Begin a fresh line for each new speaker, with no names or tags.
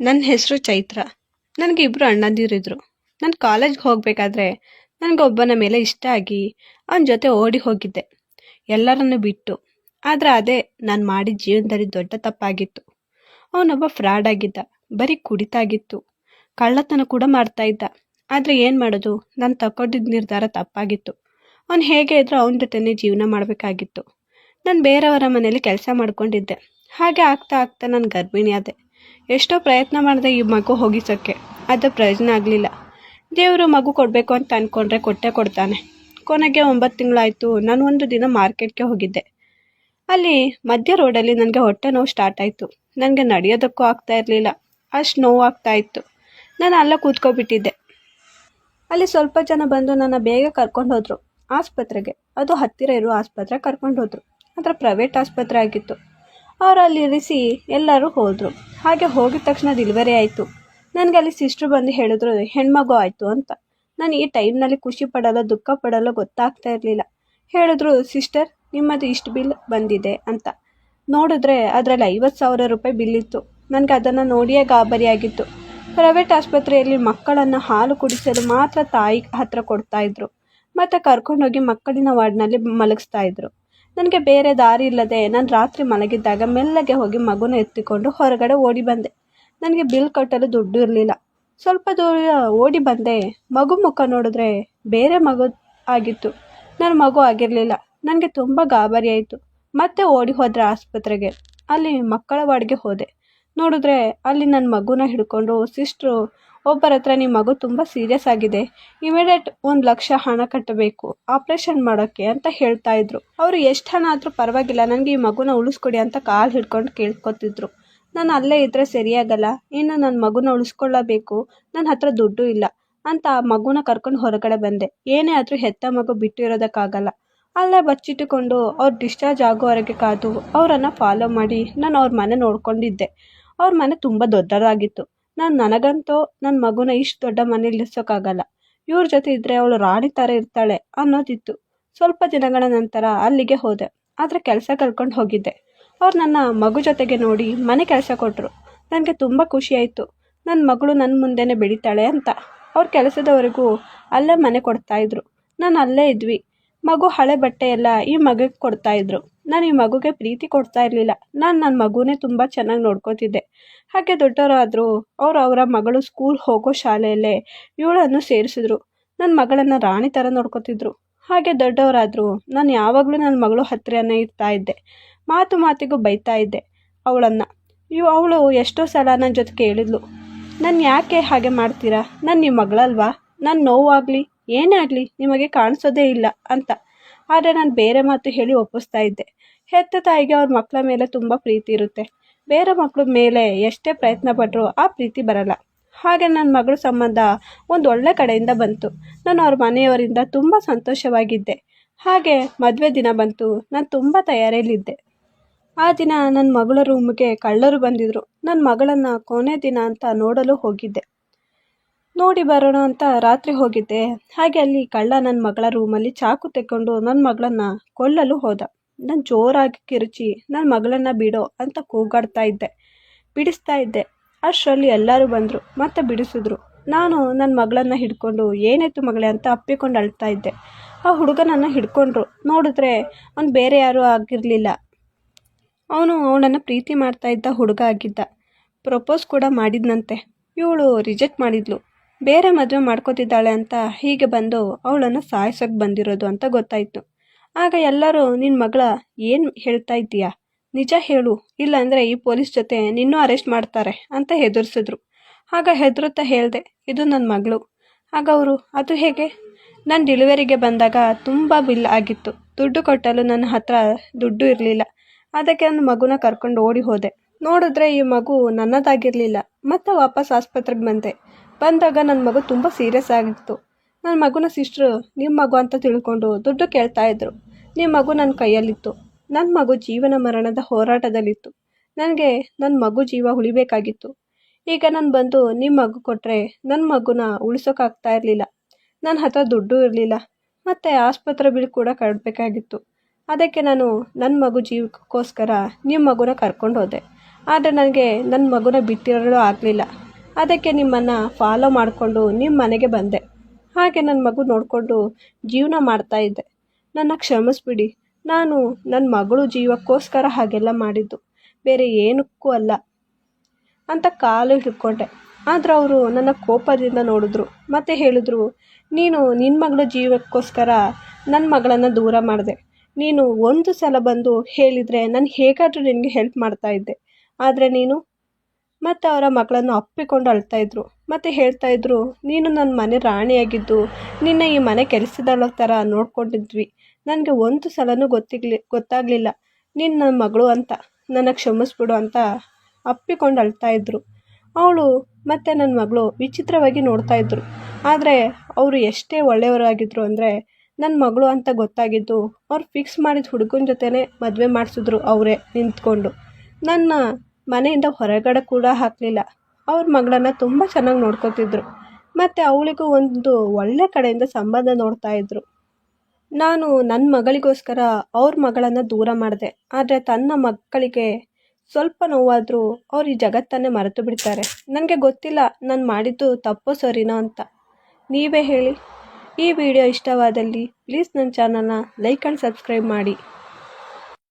ನನ್ನ ಹೆಸರು ಚೈತ್ರ. ನನಗೆ ಇಬ್ಬರು ಅಣ್ಣಂದಿರಿದ್ರು. ನಾನು ಕಾಲೇಜ್ಗೆ ಹೋಗಬೇಕಾದ್ರೆ ನನಗೆ ಒಬ್ಬನ ಮೇಲೆ ಇಷ್ಟ ಆಗಿ ಅವನ ಜೊತೆ ಓಡಿ ಹೋಗಿದ್ದೆ. ಎಲ್ಲರನ್ನು ಬಿಟ್ಟು. ಆದರೆ ಅದೇ ನಾನು ಮಾಡಿದ ಜೀವನದಲ್ಲಿ ದೊಡ್ಡ ತಪ್ಪಾಗಿತ್ತು. ಅವನೊಬ್ಬ ಫ್ರಾಡ್ ಆಗಿದ್ದ. ಬರೀ ಕುಡಿತಾಗಿತ್ತು. ಕಳ್ಳತನ ಕೂಡ ಮಾಡ್ತಾ ಇದ್ದ. ಆದರೆ ಏನು ಮಾಡೋದು? ನಾನು ತಗೊಂಡಿದ್ದ ನಿರ್ಧಾರ ತಪ್ಪಾಗಿತ್ತು. ಅವನು ಹೇಗೆ ಇದ್ರೂ ಅವನ ಜೊತೆನೇ ಜೀವನ ಮಾಡಬೇಕಾಗಿತ್ತು. ನಾನು ಬೇರೆಯವರ ಮನೇಲಿ ಕೆಲಸ ಮಾಡ್ಕೊಂಡಿದ್ದೆ. ಹಾಗೆ ಆಗ್ತಾ ಆಗ್ತಾ ನಾನು ಗರ್ಭಿಣಿ ಆದೆ ಎಷ್ಟೋ ಪ್ರಯತ್ನ ಮಾಡಿದೆ ಈ ಮಗು ಹೋಗಿಸೋಕ್ಕೆ. ಅದು ಪ್ರಯೋಜನ ಆಗಲಿಲ್ಲ. ದೇವರು ಮಗು ಕೊಡಬೇಕು ಅಂತ ಅಂದ್ಕೊಂಡ್ರೆ ಕೊಟ್ಟೆ ಕೊಡ್ತಾನೆ. ಕೊನೆಗೆ ಒಂಬತ್ತು ತಿಂಗಳಾಯಿತು. ನಾನು ಒಂದು ದಿನ ಮಾರ್ಕೆಟ್ಗೆ ಹೋಗಿದ್ದೆ. ಅಲ್ಲಿ ಮಧ್ಯ ರೋಡಲ್ಲಿ ನನಗೆ ಹೊಟ್ಟೆ ನೋವು ಸ್ಟಾರ್ಟ್ ಆಯಿತು. ನನಗೆ ನಡೆಯೋದಕ್ಕೂ ಆಗ್ತಾ ಇರಲಿಲ್ಲ. ಅಷ್ಟು ನೋವು ಆಗ್ತಾ ಇತ್ತು. ನಾನು ಅಲ್ಲ ಕೂತ್ಕೊಬಿಟ್ಟಿದ್ದೆ. ಅಲ್ಲಿ ಸ್ವಲ್ಪ ಜನ ಬಂದು ನನ್ನ ಬೇಗ ಕರ್ಕೊಂಡು ಹೋದರು. ಆಸ್ಪತ್ರೆಗೆ. ಅದು ಹತ್ತಿರ ಇರುವ ಆಸ್ಪತ್ರೆ ಕರ್ಕೊಂಡು ಹೋದರು. ಅದರ ಪ್ರೈವೇಟ್ ಆಸ್ಪತ್ರೆ ಆಗಿತ್ತು. ಅವ್ರು ಅಲ್ಲಿ ಇರಿಸಿ ಎಲ್ಲರೂ ಹೋದರು. ಹಾಗೆ ಹೋಗಿದ ತಕ್ಷಣ ಡೆಲಿವರಿ ಆಯಿತು. ನನಗೆ ಅಲ್ಲಿ ಸಿಸ್ಟ್ರು ಬಂದು ಹೇಳಿದ್ರು, ಹೆಣ್ಮಗು ಆಯಿತು ಅಂತ. ನಾನು ಈ ಟೈಮ್ನಲ್ಲಿ ಖುಷಿ ಪಡಲು ದುಃಖ ಪಡಲ್ಲ ಗೊತ್ತಾಗ್ತಾ ಇರಲಿಲ್ಲ. ಹೇಳಿದ್ರು ಸಿಸ್ಟರ್ ನಿಮ್ಮದು ಇಷ್ಟು ಬಿಲ್ ಬಂದಿದೆ ಅಂತ. ನೋಡಿದ್ರೆ ಅದರಲ್ಲಿ ಐವತ್ತು ಸಾವಿರ ರೂಪಾಯಿ ಬಿಲ್ ಇತ್ತು. ನನಗೆ ಅದನ್ನು ನೋಡಿಯೇ ಗಾಬರಿಯಾಗಿತ್ತು. ಪ್ರೈವೇಟ್ ಆಸ್ಪತ್ರೆಯಲ್ಲಿ ಮಕ್ಕಳನ್ನು ಹಾಲು ಕುಡಿಸಲು ಮಾತ್ರ ತಾಯಿ ಹತ್ರ ಕೊಡ್ತಾಯಿದ್ರು ಮತ್ತು ಕರ್ಕೊಂಡೋಗಿ ಮಕ್ಕಳಿನ ವಾರ್ಡ್ನಲ್ಲಿ ಮಲಗಿಸ್ತಾ ಇದ್ರು. ನನಗೆ ಬೇರೆ ದಾರಿ ಇಲ್ಲದೆ ನಾನು ರಾತ್ರಿ ಮಲಗಿದ್ದಾಗ ಮೆಲ್ಲಗೆ ಹೋಗಿ ಮಗುನ ಎತ್ತಿಕೊಂಡು ಹೊರಗಡೆ ಓಡಿ ಬಂದೆ. ನನಗೆ ಬಿಲ್ ಕಟ್ಟಲು ದುಡ್ಡು ಇರಲಿಲ್ಲ. ಸ್ವಲ್ಪ ದೂರ ಓಡಿ ಬಂದೆ. ಮಗು ಮುಖ ನೋಡಿದ್ರೆ ಬೇರೆ ಮಗು ಆಗಿತ್ತು. ನನ್ನ ಮಗು ಆಗಿರಲಿಲ್ಲ. ನನಗೆ ತುಂಬ ಗಾಬರಿ ಆಯಿತು. ಮತ್ತೆ ಓಡಿ ಹೋದ್ರೆ ಆಸ್ಪತ್ರೆಗೆ. ಅಲ್ಲಿ ಮಕ್ಕಳ ವಾರ್ಡ್ಗೆ ಹೋದೆ. ನೋಡಿದ್ರೆ ಅಲ್ಲಿ ನನ್ನ ಮಗುನ ಹಿಡ್ಕೊಂಡು ಸಿಸ್ಟ್ರು ಒಬ್ಬರ ಹತ್ರ ನಿಮ್ಮ ಮಗು ತುಂಬ ಸೀರಿಯಸ್ ಆಗಿದೆ. ಇಮಿಡಿಯೇಟ್ ಒಂದು ಲಕ್ಷ ಹಣ ಕಟ್ಟಬೇಕು. ಆಪ್ರೇಷನ್ ಮಾಡೋಕ್ಕೆ ಅಂತ ಹೇಳ್ತಾ ಇದ್ರು. ಅವರು ಎಷ್ಟು ಹಣ ಆದರೂ ಪರವಾಗಿಲ್ಲ. ನನಗೆ ಈ ಮಗುನ ಉಳಿಸ್ಕೊಡಿ ಅಂತ ಕಾಲು ಹಿಡ್ಕೊಂಡು ಕೇಳ್ಕೊತಿದ್ರು. ನಾನು ಅಲ್ಲೇ ಇದ್ದರೆ ಸರಿಯಾಗಲ್ಲ. ಇನ್ನು ನನ್ನ ಮಗುನ ಉಳಿಸ್ಕೊಳ್ಳಬೇಕು. ನನ್ನ ಹತ್ರ ದುಡ್ಡು ಇಲ್ಲ ಅಂತ ಆ ಮಗುನ ಕರ್ಕೊಂಡು ಹೊರಗಡೆ ಬಂದೆ. ಏನೇ ಆದರೂ ಹೆತ್ತ ಮಗು ಬಿಟ್ಟು ಇರೋದಕ್ಕಾಗಲ್ಲ. ಅಲ್ಲೇ ಬಚ್ಚಿಟ್ಟುಕೊಂಡು ಅವ್ರು ಡಿಸ್ಚಾರ್ಜ್ ಆಗೋವರೆಗೆ ಕಾದು ಅವರನ್ನು ಫಾಲೋ ಮಾಡಿ ನಾನು ಅವ್ರ ಮನೆ ನೋಡ್ಕೊಂಡಿದ್ದೆ. ಅವ್ರ ಮನೆ ತುಂಬ ದೊಡ್ಡದಾಗಿತ್ತು. ನಾನು ನನಗಂತೂ ನನ್ನ ಮಗುನ ಇಷ್ಟು ದೊಡ್ಡ ಮನೇಲಿ ಇರ್ಸೋಕ್ಕಾಗಲ್ಲ ಇವ್ರ ಜೊತೆ ಇದ್ದರೆ ಅವಳು ರಾಣಿ ಥರ ಇರ್ತಾಳೆ ಅನ್ನೋದಿತ್ತು. ಸ್ವಲ್ಪ ದಿನಗಳ ನಂತರ ಅಲ್ಲಿಗೆ ಹೋದೆ. ಆದರೆ ಕೆಲಸ ಕಲ್ಕೊಂಡು ಹೋಗಿದ್ದೆ. ಅವ್ರು ನನ್ನ ಮಗು ಜೊತೆಗೆ ನೋಡಿ ಮನೆ ಕೆಲಸ ಕೊಟ್ಟರು ನನಗೆ ತುಂಬ ಖುಷಿಯಾಯಿತು ನನ್ನ ಮಗಳು ನನ್ನ ಮುಂದೆನೇ ಬೆಳೀತಾಳೆ ಅಂತ. ಅವ್ರ ಕೆಲಸದವರೆಗೂ ಅಲ್ಲೇ ಮನೆ ಕೊಡ್ತಾಯಿದ್ರು ನಾನು ಅಲ್ಲೇ ಇದ್ವಿ. ಮಗು ಹಳೆ ಬಟ್ಟೆ ಎಲ್ಲ ಈ ಕೊಡ್ತಾ ಇದ್ರು. ನಾನು ಈ ಮಗುಗೆ ಪ್ರೀತಿ ಕೊಡ್ತಾ ಇರಲಿಲ್ಲ. ನಾನು ನನ್ನ ಮಗುನೇ ತುಂಬ ಚೆನ್ನಾಗಿ ನೋಡ್ಕೋತಿದ್ದೆ. ಹಾಗೆ ದೊಡ್ಡವರಾದರು ಅವರು ಅವರ ಮಗಳು ಸ್ಕೂಲ್ ಹೋಗೋ ಶಾಲೆಯಲ್ಲೇ ಇವಳನ್ನು ಸೇರಿಸಿದ್ರು. ನನ್ನ ಮಗಳನ್ನು ರಾಣಿ ಥರ ನೋಡ್ಕೋತಿದ್ರು. ಹಾಗೆ ದೊಡ್ಡವರಾದರು ನಾನು ಯಾವಾಗಲೂ ನನ್ನ ಮಗಳು ಹತ್ತಿರನೇ ಇರ್ತಾ ಇದ್ದೆ. ಮಾತು ಮಾತಿಗೂ ಬೈತಾ ಇದ್ದೆ ಅವಳನ್ನು. ಇವು ಅವಳು ಎಷ್ಟೋ ಸಲ ನನ್ನ ಜೊತೆ ಕೇಳಿದ್ಲು. ನಾನು ಯಾಕೆ ಹಾಗೆ ಮಾಡ್ತೀರಾ? ನಾನು ನಿಮ್ಮ ಮಗಳಲ್ವಾ? ನನ್ನ ನೋವಾಗಲಿ. ಏನೇ ಆಗಲಿ ನಿಮಗೆ ಕಾಣಿಸೋದೇ ಇಲ್ಲ ಅಂತ. ಆದರೆ ನಾನು ಬೇರೆ ಮಾತು ಹೇಳಿ ಒಪ್ಪಿಸ್ತಾ ಇದ್ದೆ. ಹೆತ್ತ ತಾಯಿಗೆ ಅವ್ರ ಮಕ್ಕಳ ಮೇಲೆ ತುಂಬ ಪ್ರೀತಿ ಇರುತ್ತೆ. ಬೇರೆ ಮಕ್ಕಳ ಮೇಲೆ ಎಷ್ಟೇ ಪ್ರಯತ್ನ ಪಟ್ಟರು ಆ ಪ್ರೀತಿ ಬರಲ್ಲ. ಹಾಗೆ ನನ್ನ ಮಗಳ ಸಂಬಂಧ ಒಂದು ಒಳ್ಳೆ ಕಡೆಯಿಂದ ಬಂತು. ನಾನು ಅವ್ರ ಮನೆಯವರಿಂದ ತುಂಬ ಸಂತೋಷವಾಗಿದ್ದೆ. ಹಾಗೆ ಮದುವೆ ದಿನ ಬಂತು. ನಾನು ತುಂಬ ತಯಾರಿಯಲ್ಲಿದ್ದೆ. ಆ ದಿನ ನನ್ನ ಮಗಳ ರೂಮ್ಗೆ ಕಳ್ಳರು ಬಂದಿದ್ದರು ನನ್ನ ಮಗಳನ್ನು ಕೊನೆ ದಿನ ಅಂತ ನೋಡಲು ಹೋಗಿದ್ದೆ. ನೋಡಿ ಬರೋಣ ಅಂತ ರಾತ್ರಿ ಹೋಗಿದ್ದೆ. ಹಾಗೆ ಅಲ್ಲಿ ಕಳ್ಳ ನನ್ನ ಮಗಳ ರೂಮಲ್ಲಿ ಚಾಕು ತೆಕ್ಕೊಂಡು ನನ್ನ ಮಗಳನ್ನು ಕೊಲ್ಲಲು ಹೋದ. ನಾನು ಜೋರಾಗಿ ಕಿರುಚಿ ನನ್ನ ಮಗಳನ್ನು ಬಿಡೋ ಅಂತ ಕೂಗಾಡ್ತಾ ಇದ್ದೆ. ಬಿಡಿಸ್ತಾ ಇದ್ದೆ. ಅಷ್ಟರಲ್ಲಿ ಎಲ್ಲರೂ ಬಂದರು, ಮತ್ತೆ ಬಿಡಿಸಿದ್ರು. ನಾನು ನನ್ನ ಮಗಳನ್ನು ಹಿಡ್ಕೊಂಡು, ಏನಾಯ್ತು ಮಗಳೇ? ಅಂತ ಅಪ್ಪಿಕೊಂಡು ಅಳ್ತಾ ಇದ್ದೆ. ಆ ಹುಡುಗನನ್ನು ಹಿಡ್ಕೊಂಡ್ರು. ನೋಡಿದ್ರೆ ಅವ್ನು ಬೇರೆ ಯಾರೂ ಆಗಿರಲಿಲ್ಲ. ಅವನು ಅವಳನ್ನು ಪ್ರೀತಿ ಮಾಡ್ತಾ ಇದ್ದ ಹುಡುಗ ಆಗಿದ್ದ. ಪ್ರಪೋಸ್ ಕೂಡ ಮಾಡಿದ್ನಂತೆ. ಇವಳು ರಿಜೆಕ್ಟ್ ಮಾಡಿದ್ಲು. ಬೇರೆ ಮದುವೆ ಮಾಡ್ಕೋತಿದ್ದಾಳೆ ಅಂತ ಹೀಗೆ ಬಂದು ಅವಳನ್ನು ಸಾಯಿಸೋಕೆ ಬಂದಿರೋದು ಅಂತ ಗೊತ್ತಾಯಿತು. ಆಗ ಎಲ್ಲರೂ ನಿನ್ನ ಮಗಳ ಏನು ಹೇಳ್ತಾ ಇದ್ದೀಯಾ? ನಿಜ ಹೇಳು. ಇಲ್ಲಾಂದರೆ ಈ ಪೊಲೀಸ್ ಜೊತೆ ನಿನ್ನೂ ಅರೆಸ್ಟ್ ಮಾಡ್ತಾರೆ, ಅಂತ ಹೆದರ್ಸಿದ್ರು. ಆಗ ಹೆದರುತ್ತಾ ಹೇಳಿದೆ, ಇದು ನನ್ನ ಮಗಳು. ಆಗ ಅವರು, ಅದು ಹೇಗೆ? ನಾನು ಡೆಲಿವರಿಗೆ ಬಂದಾಗ ತುಂಬ ಬಿಲ್ ಆಗಿತ್ತು. ದುಡ್ಡು ಕೊಟ್ಟಲು ನನ್ನ ಹತ್ರ ದುಡ್ಡು ಇರಲಿಲ್ಲ. ಅದಕ್ಕೆ ನನ್ನ ಮಗುನ ಕರ್ಕೊಂಡು ಓಡಿ ಹೋದೆ. ನೋಡಿದ್ರೆ ಈ ಮಗು ನನ್ನದಾಗಿರಲಿಲ್ಲ. ಮತ್ತೆ ವಾಪಸ್ ಆಸ್ಪತ್ರೆಗೆ ಬಂದೆ. ಬಂದಾಗ ನನ್ನ ಮಗು ತುಂಬ ಸೀರಿಯಸ್ ಆಗಿತ್ತು. ನನ್ನ ಮಗುನ ಸಿಸ್ಟ್ರು ನಿಮ್ಮ ಮಗು ಅಂತ ತಿಳ್ಕೊಂಡು ದುಡ್ಡು ಕೇಳ್ತಾ ಇದ್ರು. ನಿಮ್ಮ ಮಗು ನನ್ನ ಕೈಯಲ್ಲಿತ್ತು. ನನ್ನ ಮಗು ಜೀವನ ಮರಣದ ಹೋರಾಟದಲ್ಲಿತ್ತು. ನನಗೆ ನನ್ನ ಮಗು ಜೀವ ಉಳಿಬೇಕಾಗಿತ್ತು. ಈಗ ನಾನು ಬಂದು ನಿಮ್ಮ ಮಗು ಕೊಟ್ಟರೆ ನನ್ನ ಮಗುನ ಉಳಿಸೋಕ್ಕಾಗ್ತಾ ಇರಲಿಲ್ಲ. ನನ್ನ ಹತ್ರ ದುಡ್ಡು ಇರಲಿಲ್ಲ. ಮತ್ತು ಆಸ್ಪತ್ರೆ ಬಿಲ್ ಕೂಡ ಕಟ್ಟಬೇಕಾಗಿತ್ತು ಅದಕ್ಕೆ ನಾನು ನನ್ನ ಮಗು ಜೀವಕ್ಕೋಸ್ಕರ ನಿಮ್ಮ ಮಗುನ ಕರ್ಕೊಂಡು ಹೋದೆ. ಆದರೆ ನನಗೆ ನನ್ನ ಮಗುನ ಬಿಟ್ಟಿರಲು ಆಗಲಿಲ್ಲ. ಅದಕ್ಕೆ ನಿಮ್ಮನ್ನು ಫಾಲೋ ಮಾಡಿಕೊಂಡು ನಿಮ್ಮ ಮನೆಗೆ ಬಂದೆ. ಹಾಗೆ ನನ್ನ ಮಗು ನೋಡಿಕೊಂಡು ಜೀವನ ಮಾಡ್ತಾ ಇದ್ದೆ. ನನ್ನ ಕ್ಷಮಿಸ್ಬಿಡಿ. ನಾನು ನನ್ನ ಮಗಳು ಜೀವಕ್ಕೋಸ್ಕರ ಹಾಗೆಲ್ಲ ಮಾಡಿದ್ದು. ಬೇರೆ ಏನಕ್ಕೂ ಅಲ್ಲ ಅಂತ ಕಾಲು ಹಿಡ್ಕೊಂಡೆ. ಆದರೆ ಅವರು ನನ್ನ ಕೋಪದಿಂದ ನೋಡಿದ್ರು. ಮತ್ತೆ ಹೇಳಿದ್ರು, ನೀನು ನಿನ್ನ ಮಗಳ ಜೀವಕ್ಕೋಸ್ಕರ ನನ್ನ ಮಗಳನ್ನು ದೂರ ಮಾಡಿದೆ. ನೀನು ಒಂದು ಸಲ ಬಂದು ಹೇಳಿದರೆ ನಾನು ಹೇಗಾದರೂ ನಿನಗೆ ಹೆಲ್ಪ್ ಮಾಡ್ತಾ ಇದ್ದೆ. ಆದರೆ ನೀನು ಮತ್ತು ಅವರ ಮಗಳನ್ನು ಅಪ್ಪಿಕೊಂಡು ಅಳ್ತಾ ಇದ್ರು. ಮತ್ತು ಹೇಳ್ತಾ ಇದ್ರು, ನೀನು ನನ್ನ ಮನೆ ರಾಣಿಯಾಗಿದ್ದು, ನಿನ್ನ ಈ ಮನೆ ಕೆಲಸದಳ ಥರ ನೋಡ್ಕೊಂಡಿದ್ವಿ. ನನಗೆ ಒಂದು ಸಲನೂ ಗೊತ್ತಿಗ್ಲಿ, ಗೊತ್ತಾಗಲಿಲ್ಲ. ನೀನು ನನ್ನ ಮಗಳು ಅಂತ ನನ್ನ ಕ್ಷಮಿಸ್ಬಿಡು ಅಂತ ಅಪ್ಪಿಕೊಂಡು ಅಳ್ತಾ ಇದ್ರು. ಅವಳು ಮತ್ತು ನನ್ನ ಮಗಳು ವಿಚಿತ್ರವಾಗಿ ನೋಡ್ತಾ ಇದ್ರು. ಆದರೆ ಅವರು ಎಷ್ಟೇ ಒಳ್ಳೆಯವರಾಗಿದ್ರು ಅಂದರೆ ನನ್ನ ಮಗಳು ಅಂತ ಗೊತ್ತಾಗಿದ್ದು ಅವ್ರು ಫಿಕ್ಸ್ ಮಾಡಿದ ಹುಡುಗನ ಜೊತೆನೇ ಮದುವೆ ಮಾಡಿಸಿದ್ರು ಅವರೇ ನಿಂತ್ಕೊಂಡು. ನನ್ನ ಮನೆಯಿಂದ ಹೊರಗಡೆ ಕೂಡ ಹಾಕಲಿಲ್ಲ. ಅವ್ರ ಮಗಳನ್ನು ತುಂಬ ಚೆನ್ನಾಗಿ ನೋಡ್ಕೋತಿದ್ರು. ಮತ್ತು ಅವಳಿಗೂ ಒಂದು ಒಳ್ಳೆ ಕಡೆಯಿಂದ ಸಂಬಂಧ ನೋಡ್ತಾ ಇದ್ರು. ನಾನು ನನ್ನ ಮಗಳಿಗೋಸ್ಕರ ಅವ್ರ ಮಗಳನ್ನು ದೂರ ಮಾಡಿದೆ. ಆದರೆ ತನ್ನ ಮಕ್ಕಳಿಗೆ ಸ್ವಲ್ಪ ನೋವಾದರೂ ಅವ್ರು ಈ ಜಗತ್ತನ್ನೇ ಮರೆತು ಬಿಡ್ತಾರೆ. ನನಗೆ ಗೊತ್ತಿಲ್ಲ ನಾನು ಮಾಡಿದ್ದು ತಪ್ಪು ಸರಿನೋ ಅಂತ. ನೀವೇ ಹೇಳಿ. ಈ ವಿಡಿಯೋ ಇಷ್ಟವಾದಲ್ಲಿ ಪ್ಲೀಸ್ ನನ್ನ ಚಾನಲ್ನ ಲೈಕ್ ಆ್ಯಂಡ್ ಸಬ್ಸ್ಕ್ರೈಬ್ ಮಾಡಿ.